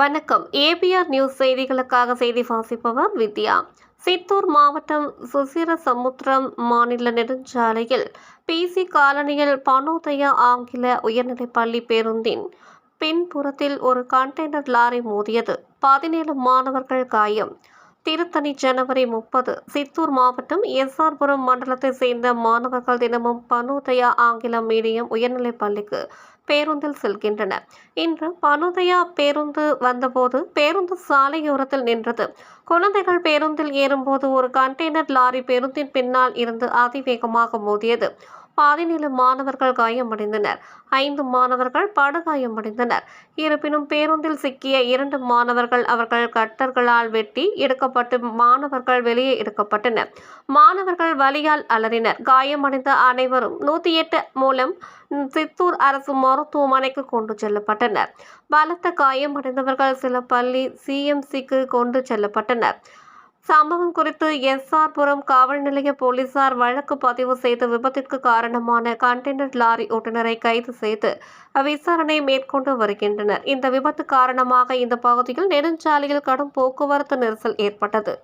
வணக்கம். APR news செய்திகளுக்காக செய்தி வாசிப்பவர் வித்யா. சித்தூர் மாவட்டம் சுசிரசமுத்திரம் மாநில நெடுஞ்சாலையில் பிசி காலனியில் பனோதயா ஆங்கில உயர்நிலைப் பள்ளி பேருந்தின் பின்புறத்தில் ஒரு கண்டெய்னர் லாரி மோதியது. பதினேழு மாணவர்கள் காயம். திருத்தணி ஜனவரி முப்பது. சித்தூர் மாவட்டம் எஸ்ஆர்புரம் மண்டலத்தைச் சேர்ந்த மாணவர்கள் தினமும் பனோதயா ஆங்கிலம் மீடியம் உயர்நிலைப் பள்ளிக்கு பேருந்தில் செல்கின்றனர். இன்று பனுதயா பேருந்து வந்தபோது பேருந்து சாலையோரத்தில் நின்றது. குழந்தைகள் பேருந்தில் ஏறும்போது ஒரு கண்டெய்னர் லாரி பேருந்தின் பின்னால் இருந்து அதிவேகமாக மோதியது. பதினேழு மாணவர்கள் காயமடைந்தனர். ஐந்து மாணவர்கள் படுகாயமடைந்தனர். இருப்பினும் பேருந்தில் சிக்கிய இரண்டு மாணவர்கள் அவர்கள் கட்டர்களால் வெட்டி எடுக்கப்பட்டு மாணவர்கள் வெளியே எடுக்கப்பட்டனர். மாணவர்கள் வலியால் அலறினர். காயமடைந்த அனைவரும் நூற்றி எட்டு மூலம் சித்தூர் அரசு மருத்துவமனைக்கு கொண்டு செல்லப்பட்டனர். பலத்த காயமடைந்தவர்கள் சில பள்ளி சிஎம்சிக்கு கொண்டு செல்லப்பட்டனர். சம்பவம் குறித்து எஸ்ஆர்புரம் காவல் நிலைய போலீசார் வழக்கு பதிவு செய்து விபத்திற்கு காரணமான கண்டெய்னர் லாரி ஓட்டுநரை கைது செய்து விசாரணை மேற்கொண்டு வருகின்றனர். இந்த விபத்து காரணமாக இந்த பகுதியில் நெடுஞ்சாலையில் கடும் போக்குவரத்து நெரிசல் ஏற்பட்டது.